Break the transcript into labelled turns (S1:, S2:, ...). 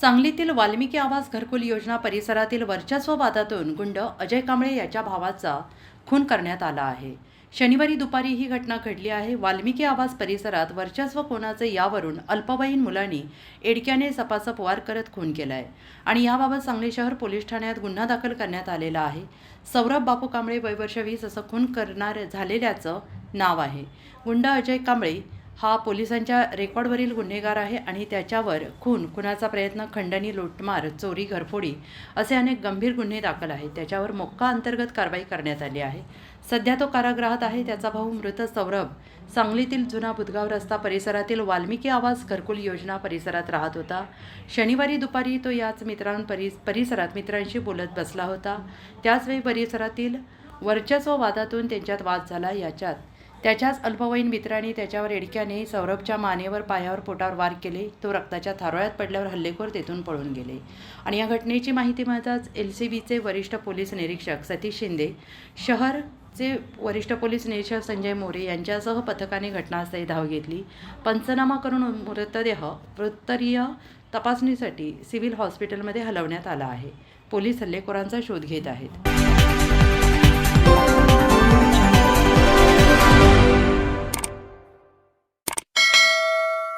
S1: सांगलीतील वाल्मिकी आवास घरकुल योजना परिसरातील वर्चस्व वादातून गुंड अजय कांबळे याच्या भावाचा खून करण्यात आला आहे. शनिवारी दुपारी ही घटना घडली आहे. वाल्मिकी आवास परिसरात वर्चस्व कोणाचे यावरून अल्पवयीन मुलांनी एडक्याने सपासप वार करत खून केला आहे आणि याबाबत सांगली शहर पोलीस ठाण्यात गुन्हा दाखल करण्यात आलेला आहे. सौरभ बापू कांबळे वयवर्ष वीस असं खून करणार झालेल्याचं नाव आहे. गुंड अजय कांबळे हा पोलिसांच्या रेकॉर्डवरील गुन्हेगार आहे आणि त्याच्यावर खून खुनाचा प्रयत्न खंडणी लूटमार चोरी घरफोडी असे अनेक गंभीर गुन्हे दाखल आहेत. त्याच्यावर मोक्का अंतर्गत कारवाई करण्यात आली आहे. सध्या तो कारागृहात आहे. त्याचा भाऊ मृत सौरभ सांगलीतील जुना बुधगाव रस्ता परिसरातील वाल्मिकी आवास घरकुल योजना परिसरात राहत होता. शनिवारी दुपारी तो याच मित्रां परिसरात मित्रांशी बोलत बसला होता. त्याचवेळी परिसरातील वर्चस्व वादातून त्यांच्यात वाद झाला. याच्यात त्याच्याच अल्पवयीन मित्राने त्याच्यावर एडक्याने सौरभच्या मानेवर पायावर पोटावर वार केले. तो रक्ताच्या थारोळ्यात पडल्यावर हल्लेखोर तेथून पळून गेले. आणि या घटनेची माहिती मिळताच एल सी बीचे वरिष्ठ पोलीस निरीक्षक सतीश शिंदे शहरचे वरिष्ठ पोलीस निरीक्षक संजय मोरे यांच्यासह पथकाने घटनास्थळी धाव घेतली. पंचनामा करून मृतदेह वृत्तरीय तपासणीसाठी सिव्हिल हॉस्पिटलमध्ये हलवण्यात आला आहे. पोलीस हल्लेखोरांचा शोध घेत आहेत.